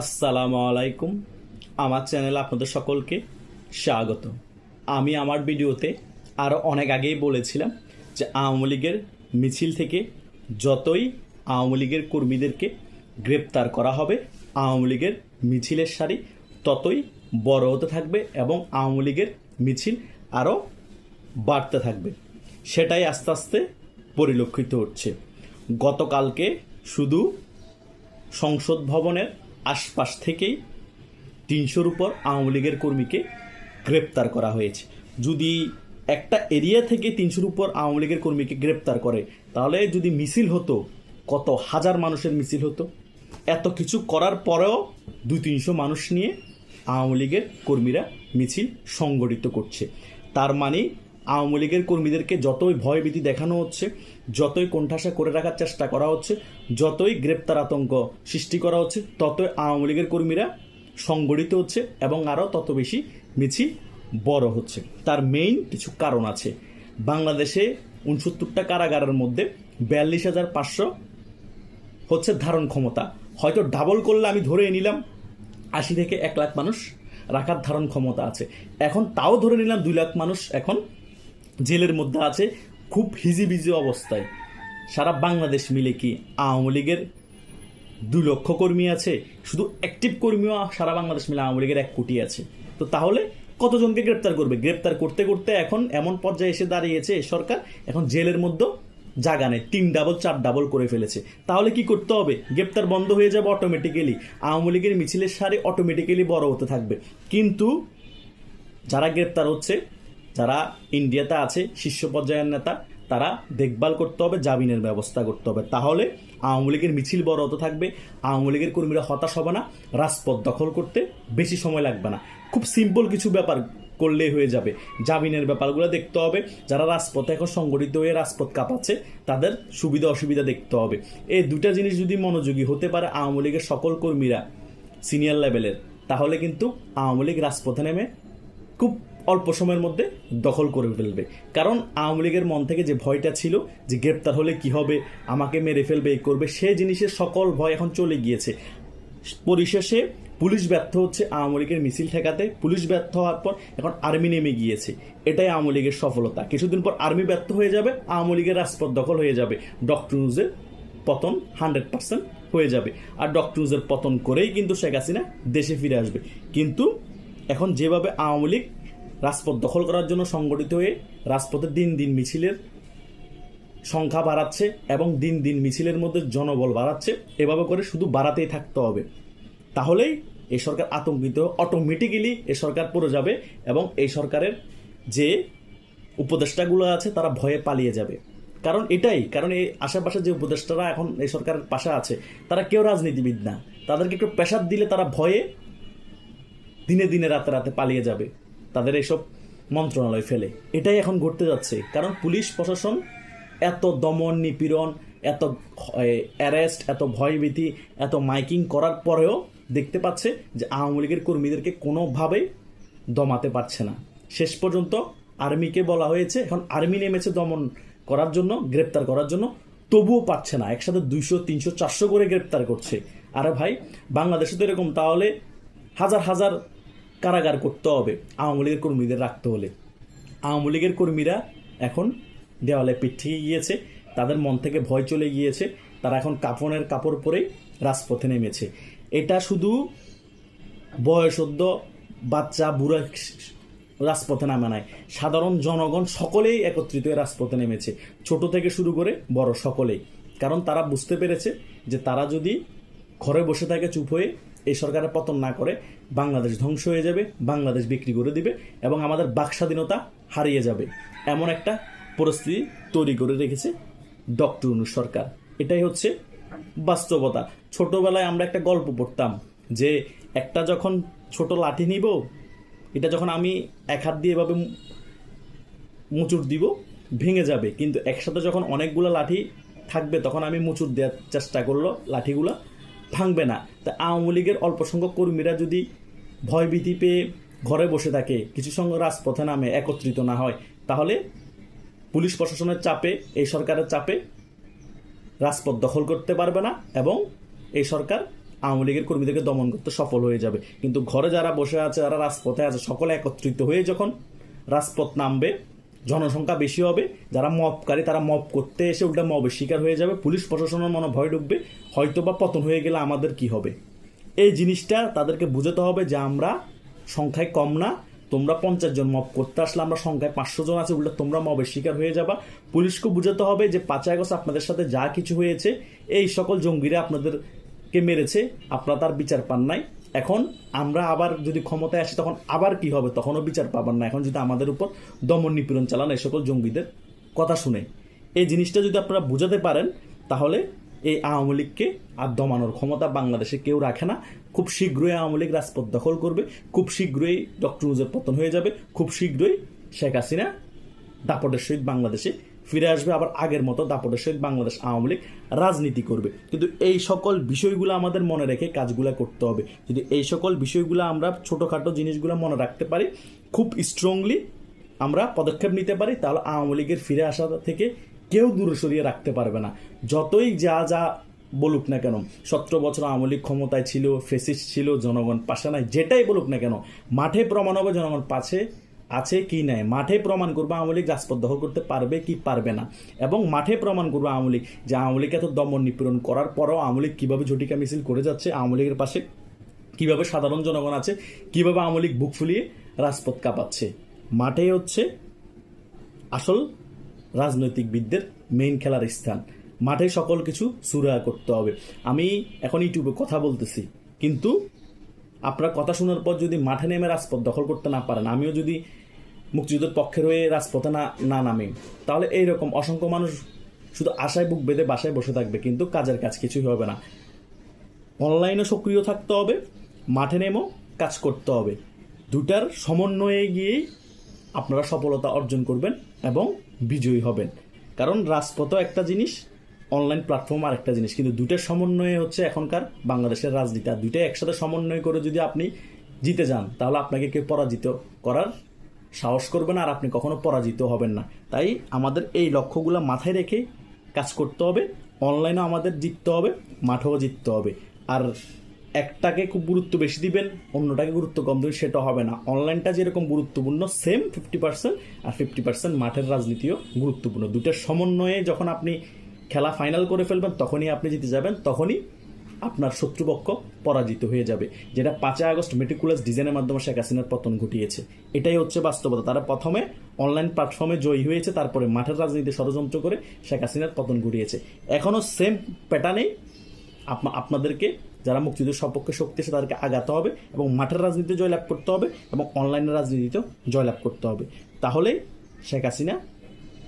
আসসালামু আলাইকুম। আমার চ্যানেলে আপনাদের সকলকে স্বাগত। আমি আমার ভিডিওতে আরও অনেক আগেই বলেছিলাম যে আওয়ামী লীগের মিছিল থেকে যতই আওয়ামী লীগের কর্মীদেরকে গ্রেপ্তার করা হবে, আওয়ামী লীগের মিছিলের সারি ততই বড় হতে থাকবে এবং আওয়ামী লীগের মিছিল আরও বাড়তে থাকবে। সেটাই আস্তে আস্তে পরিলক্ষিত হচ্ছে। গতকালকে শুধু সংসদ ভবনের আশপাশ থেকেই তিনশোর উপর আওয়ামী লীগের কর্মীকে গ্রেপ্তার করা হয়েছে। যদি একটা এরিয়া থেকে তিনশোর উপর আওয়ামী লীগের কর্মীকে গ্রেপ্তার করে, তাহলে যদি মিছিল হতো, কত হাজার মানুষের মিছিল হতো? এত কিছু করার পরেও দুই তিনশো মানুষ নিয়ে আওয়ামী লীগের কর্মীরা মিছিল সংগঠিত করছে। তার মানে আওয়ামী লীগের কর্মীদেরকে যতই ভয়ভীতি দেখানো হচ্ছে, যতই কোণঠাসা করে রাখার চেষ্টা করা হচ্ছে, যতই গ্রেপ্তার আতঙ্ক সৃষ্টি করা হচ্ছে, ততই আওয়ামী লীগের কর্মীরা সংগঠিত হচ্ছে এবং আরও তত বেশি মিছিল বড় হচ্ছে। তার মেইন কিছু কারণ আছে। বাংলাদেশে উনসত্তরটা কারাগারের মধ্যে বিয়াল্লিশ হাজার পাঁচশো হচ্ছে ধারণ ক্ষমতা। হয়তো ডাবল করলে আমি ধরে নিলাম আশি থেকে এক লাখ মানুষ রাখার ধারণ ক্ষমতা আছে। এখন তাও ধরে নিলাম দুই লাখ মানুষ এখন জেলের মধ্যে আছে, খুব হিজিবিজি অবস্থায়। সারা বাংলাদেশ মিলে কি আওয়ামী লীগের দুই লক্ষ কর্মী আছে? শুধু অ্যাক্টিভ কর্মীও সারা বাংলাদেশ মিলে আওয়ামী লীগের এক কোটি আছে। তো তাহলে কতজনকে গ্রেপ্তার করবে? গ্রেপ্তার করতে করতে এখন এমন পর্যায়ে এসে দাঁড়িয়েছে সরকার, এখন জেলের মধ্যে জায়গা নেই, তিন ডাবল চার ডাবল করে ফেলেছে। তাহলে কি করতে হবে? গ্রেপ্তার বন্ধ হয়ে যাবে অটোমেটিক্যালি আওয়ামী লীগের মিছিলের সারে অটোমেটিক্যালি বড় হতে থাকবে। কিন্তু যারা গ্রেপ্তার হচ্ছে যারা ইন্ডিয়াতে আছে, শীর্ষ পর্যায়ের নেতা, তারা দেখভাল করতে হবে, জামিনের ব্যবস্থা করতে হবে। তাহলে আওয়ামী লীগের মিছিল বড় থাকবে, আওয়ামী লীগের কর্মীরা হতাশ হবে না, রাজপথ দখল করতে বেশি সময় লাগবে না। খুব সিম্পল কিছু ব্যাপার করলেই হয়ে যাবে। জামিনের ব্যাপারগুলো দেখতে হবে, যারা রাজপথে এখন সংগঠিত হয়ে রাজপথ কাঁপাচ্ছে, তাদের সুবিধা অসুবিধা দেখতে হবে। এই দুটা জিনিস যদি মনোযোগী হতে পারে আওয়ামী লীগের সকল কর্মীরা সিনিয়র লেভেলের তাহলে কিন্তু আওয়ামী লীগ রাজপথে নেমে খুব অল্প সময়ের মধ্যে দখল করে ফেলবে। কারণ আওয়ামী লীগের মন থেকে যে ভয়টা ছিল যে গ্রেপ্তার হলে কি হবে, আমাকে মেরে ফেলবে এই করবে, সে জিনিসের সকল ভয় এখন চলে গিয়েছে। পরিশেষে পুলিশ ব্যর্থ হচ্ছে আওয়ামী লীগের মিছিল ঠেকাতে। পুলিশ ব্যর্থ হওয়ার পর এখন আর্মি নেমে গিয়েছে। এটাই আওয়ামী লীগের সফলতা। কিছুদিন পর আর্মি ব্যর্থ হয়ে যাবে, আওয়ামী লীগের রাজপথ দখল হয়ে যাবে। ডক্টর নিউজের পতন হান্ড্রেড পার্সেন্ট হয়ে যাবে। আর ডক্টর নিউজের পতন করেই কিন্তু শেখ হাসিনা দেশে ফিরে আসবে। কিন্তু এখন যেভাবে আওয়ামী লীগ রাজপথ দখল করার জন্য সংগঠিত হয়ে রাজপথে দিন দিন মিছিলের সংখ্যা বাড়াচ্ছে এবং দিন দিন মিছিলের মধ্যে জনবল বাড়াচ্ছে। এভাবে করে শুধু বাড়াতেই থাকতে হবে। তাহলেই এই সরকার আতঙ্কিত অটোমেটিক্যালি এ সরকার পড়ে যাবে এবং এই সরকারের যে উপদেষ্টাগুলো আছে তারা ভয়ে পালিয়ে যাবে। কারণ এটাই, কারণ এই আশেপাশে যে উপদেষ্টারা এখন এই সরকারের পাশে আছে, তারা কেউ রাজনীতিবিদ না। তাদেরকে একটু প্রেশার দিলে তারা ভয়ে দিনে দিনে রাতে রাতে পালিয়ে যাবে। তাদের এইসব মন্ত্রণালয় ফেলে। এটাই এখন ঘটতে যাচ্ছে। কারণ পুলিশ প্রশাসন এত দমন, নিপীড়ন, এত অ্যারেস্ট, এত ভয়ভীতি, এত মাইকিং করার পরেও দেখতে পাচ্ছে যে আওয়ামী লীগের কর্মীদেরকে কোনোভাবেই দমাতে পারছে না। শেষ পর্যন্ত আর্মিকে বলা হয়েছে, এখন আর্মি নেমেছে দমন করার জন্য, গ্রেপ্তার করার জন্য, তবুও পাচ্ছে না। একসাথে দুইশো, তিনশো, চারশো করে গ্রেপ্তার করছে। আরে ভাই, বাংলাদেশে তো এরকম, তাহলে হাজার হাজার কারাগার করতে হবে। আওয়ামী লীগের কর্মীদের রাখতে হলে। আওয়ামী লীগের কর্মীরা এখন দেওয়ালে পিঠ থেকে গিয়েছে, তাদের মন থেকে ভয় চলে গিয়েছে, তারা এখন কাপড়ের কাপড় পরেই রাজপথে নেমেছে। এটা শুধু বয়সদ্য বাচ্চা, বুড়া রাজপথে নামে নাই। সাধারণ জনগণ সকলেই একত্রিত হয়ে রাজপথে নেমেছে। ছোট থেকে শুরু করে বড় সকলেই। কারণ তারা বুঝতে পেরেছে যে তারা যদি ঘরে বসে থাকে, চুপ হয়ে এই সরকারের পতন না করে বাংলাদেশ ধ্বংস হয়ে যাবে, বাংলাদেশ বিক্রি করে দিবে এবং আমাদের বাক স্বাধীনতা হারিয়ে যাবে। এমন একটা পরিস্থিতি তৈরি করে রেখেছে ডক্টর অনু সরকার। এটাই হচ্ছে বাস্তবতা। ছোটবেলায় আমরা একটা গল্প পড়তাম যে একটা যখন ছোট লাঠি নিব, এটা যখন আমি এক হাত দিয়ে এভাবে মুচুর দিব, ভেঙে যাবে। কিন্তু একসাথে যখন অনেকগুলো লাঠি থাকবে, তখন আমি মুচুর দেওয়ার চেষ্টা করল লাঠিগুলো। ভাঙবে না। তা আওয়ামী লীগের অল্প সংখ্যক কর্মীরা যদি ভয়ভীতি পেয়ে ঘরে বসে থাকে, কিছু সঙ্গে রাজপথে নামে, একত্রিত না হয়, তাহলে পুলিশ প্রশাসনের চাপে, এই সরকারের চাপে রাজপথ দখল করতে পারবে না এবং এই সরকার আওয়ামী লীগের কর্মীদেরকে দমন করতে সফল হয়ে যাবে। কিন্তু ঘরে যারা বসে আছে, যারা রাজপথে আছে, সকলে একত্রিত হয়ে যখন রাজপথ নামবে জনসংখ্যা বেশি হবে, যারা মপকারী তারা মপ করতে এসে উল্টা মবের শিকার হয়ে যাবে, পুলিশ প্রশাসনের মনে ভয় ঢুকবে, হয়তো বা পতন হয়ে গেলে আমাদের কি হবে? এই জিনিসটা তাদেরকে বুঝাতে হবে যে আমরা সংখ্যায় কম না, তোমরা পঞ্চাশ জন মব করতে আসলে আমরা সংখ্যায় পাঁচশো জন আছে, উল্টা তোমরা মবের শিকার হয়ে যাবা। পুলিশকে বুঝাতে হবে যে পাঁচই আগস্ট আপনাদের সাথে যা কিছু হয়েছে, এই সকল জঙ্গিরা আপনাদেরকে মেরেছে, আপনারা তার বিচার পান নাই। এখন আমরা আবার যদি ক্ষমতায় আসি, তখন আবার কি হবে? তখনও বিচার পাবেন না। এখন যদি আমাদের উপর দমন নিপীড়ন চালান এই সকল জঙ্গিদের কথা শুনে, এই জিনিসটা যদি আপনারা বুঝাতে পারেন, তাহলে এই আওয়ামী লীগকে আর দমানোর ক্ষমতা বাংলাদেশে কেউ রাখে না। খুব শীঘ্রই আওয়ামী লীগ রাজপথ দখল করবে, খুব শীঘ্রই ডক্টর উজের পতন হয়ে যাবে, খুব শীঘ্রই শেখ হাসিনা দাপটের সহিত বাংলাদেশে ফিরে আসবে আবার আগের মতো দাপটের সহিত বাংলাদেশ আওয়ামী লীগ রাজনীতি করবে। কিন্তু এই সকল বিষয়গুলো আমাদের মনে রেখে কাজগুলো করতে হবে। যদি এই সকল বিষয়গুলো আমরা ছোটোখাটো জিনিসগুলো মনে রাখতে পারি, খুব স্ট্রংলি আমরা পদক্ষেপ নিতে পারি, তাহলে আওয়ামী লীগের ফিরে আসা থেকে কেউ দূরে সরিয়ে রাখতে পারবে না। যতই যা যা বলুক না কেন, সতেরো বছর আওয়ামী লীগ ক্ষমতায় ছিল ফেসিস ছিল, জনগণ পাশে নাই, যেটাই বলুক না কেন, মাঠে প্রমাণ হবে জনগণ পাশে আছে কি নাই? মাঠে প্রমাণ করবে আওয়ামী লীগ রাজপথ দখল করতে পারবে কি পারবে না? এবং মাঠে প্রমাণ করবে আওয়ামী লীগ যে আওয়ামী লীগ এত দমন নিপীড়ন করার পরও আওয়ামী লীগ কীভাবে ঝটিকা মিছিল করে যাচ্ছে, আওয়ামী লীগের পাশে কীভাবে সাধারণ জনগণ আছে, কীভাবে আওয়ামী লীগ বুক ফুলিয়ে রাজপথ কাঁপাচ্ছে? মাঠে হচ্ছে আসল রাজনৈতিকবিদদের মেইন খেলার স্থান। মাঠে সকল কিছু সুরা করতে হবে। আমি এখন ইউটিউবে কথা বলতেছি, কিন্তু আপনার কথা শোনার পর যদি মাঠে নেমে রাজপথ দখল করতে না পারেন, আমিও যদি মুক্তিযুদ্ধের পক্ষের হয়ে রাজপথে না না নামি, তাহলে এইরকম অসংখ্য মানুষ শুধু আশায় বুক বেঁধে বাসায় বসে থাকবে, কিন্তু কাজের কাজ কিছুই হবে না। অনলাইনে সক্রিয় থাকতে হবে, মাঠে নেমেও কাজ করতে হবে। দুটার সমন্বয়ে গিয়েই আপনারা সফলতা অর্জন করবেন এবং বিজয়ী হবেন। কারণ রাজপথও একটা জিনিস অনলাইন প্ল্যাটফর্ম আর একটা জিনিস। কিন্তু দুইটার সমন্বয়ে হচ্ছে এখনকার বাংলাদেশের রাজনীতি। আর দুইটাই একসাথে সমন্বয় করে যদি আপনি জিতে যান, তাহলে আপনাকে কেউ পরাজিত করার সাহস করবে না, আর আপনি কখনো পরাজিত হবেন না। তাই আমাদের এই লক্ষ্যগুলো মাথায় রেখে কাজ করতে হবে অনলাইনেও আমাদের জিততে হবে, মাঠেও জিততে হবে। আর একটাকে খুব গুরুত্ব বেশি দিবেন, অন্যটাকে গুরুত্ব কম দেবেন, সেটা হবে না। অনলাইনটা যেরকম গুরুত্বপূর্ণ সেম ফিফটি পার্সেন্ট আর ফিফটি পার্সেন্ট মাঠের রাজনীতিও গুরুত্বপূর্ণ। দুটার সমন্বয়ে যখন আপনি খেলা ফাইনাল করে ফেলবেন, তখনই আপনি জিতে যাবেন, তখনই আপনার শত্রুপক্ষ পরাজিত হয়ে যাবে। যেটা পাঁচই আগস্ট মেটিকুলাস ডিজাইনের মাধ্যমে শেখ হাসিনার পতন ঘটিয়েছে। এটাই হচ্ছে বাস্তবতা। তারা প্রথমে অনলাইন প্ল্যাটফর্মে জয়ী হয়েছে, তারপরে মাঠের রাজনীতি ষড়যন্ত্র করে শেখ হাসিনার পতন ঘটিয়েছে। এখনও সেম প্যাটার্নেই আপনাদেরকে যারা মুক্তিযুদ্ধের সপক্ষে শক্তি আছে, তাদেরকে আগাতে হবে এবং মাঠের রাজনীতিতে জয়লাভ করতে হবে এবং অনলাইনের রাজনীতিতেও জয়লাভ করতে হবে। তাহলেই শেখ হাসিনা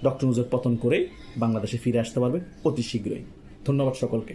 ডক্টর মুজের পতন করেই বাংলাদেশে ফিরে আসতে পারবে অতি শীঘ্রই। ধন্যবাদ সকলকে।